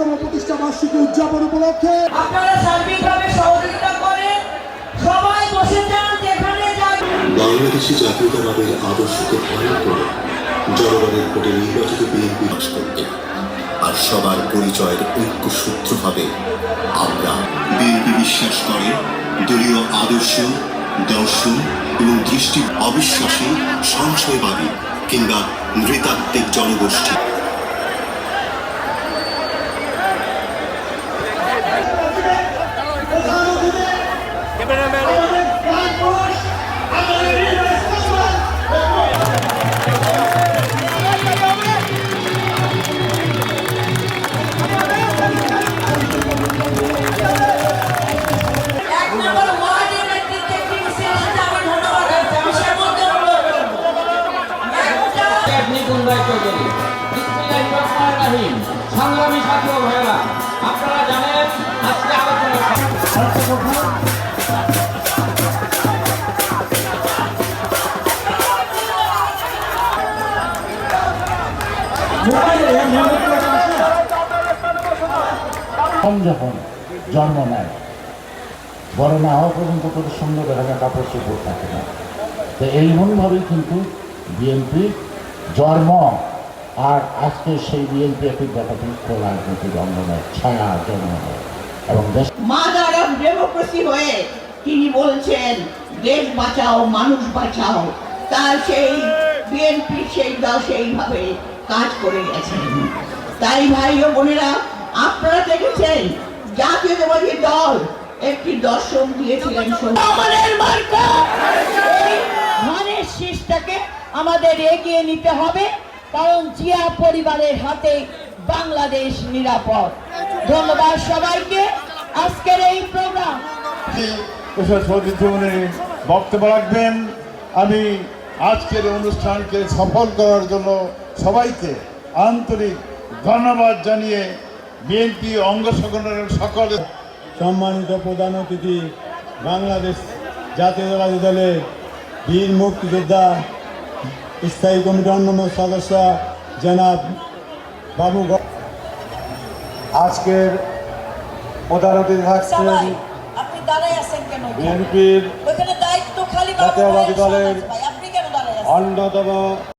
পঁয়ত্রিশতম প্রতিষ্ঠা বার্ষিকী উদযাপন উপলক্ষে আপনারা সার্বিকভাবে সহযোগিতা করেন। সবাই বসে যান যেখানে যান। বাংলাদেশি জাতীয়তাবাদের আদর্শকে ধারণ করে জনগণের ভোটে নির্বাচিত বিএনপি বাস করতে আর সবার পরিচয়ের ঐক্য সূত্র হবে আমরা বিএনপি বিশ্বাস করে দলীয় আদর্শ দর্শন এবং দৃষ্টি অবিশ্বাসী সংশয়বাদী কিংবা নৃতাত্ত্বিক জনগোষ্ঠী। যখন জন্ম নেয়, বড় না হওয়া পর্যন্ত তাদের সুন্দর দেখা যায় কাপড় চোপড় থাকে না। তো এইমনভাবেই কিন্তু বিএনপি জন্ম। আর আজকে সেই বিএনপি একটি ব্যাপারটিক রাজনৈতিক অঙ্গনের ছায়া জন্ম এবং দেশ মাদার অফ ডেমোক্রেসি হয়ে তিনি বলছেন দেশ বাঁচাও মানুষ বাঁচাও। তার সেই বিএনপি সেই দল সেইভাবে কাজ করে গেছেন তাই ভাই ও বোনেরা আপনারা দেখেছেন জাতীয়তাবাদী দল একটি দর্শন দিয়েছিলেন আমাদের মার্কা! এই ধানের শীষটাকে আমাদের এগিয়ে নিতে হবে কারণ জিয়া পরিবারের হাতে বাংলাদেশ নিরাপদ। ধন্যবাদ সবাইকে। আজকের এই প্রোগ্রাম। বক্তব্য রাখবেন। আমি আজকের অনুষ্ঠানকে সফল করার জন্য সবাইকে আন্তরিক ধন্যবাদ জানিয়ে বিএনপি অঙ্গ সংগঠনের সকলে সম্মানিত প্রধান অতিথি বাংলাদেশ জাতীয়তাবাদী দলের বীর মুক্তিযোদ্ধা স্থায়ী কমিটির অন্যান্য সদস্য জনাব বাবু আজকের প্রধান অতিথি থাকছেন সবাই আপনি দাঁড়ায় আছেন কেন? বিএনপির ওখানে দায়িত্ব খালি জাতীয়বাদী দলের ভাই আপনি কেন দাঁড়ায় আছেন? অন্যতম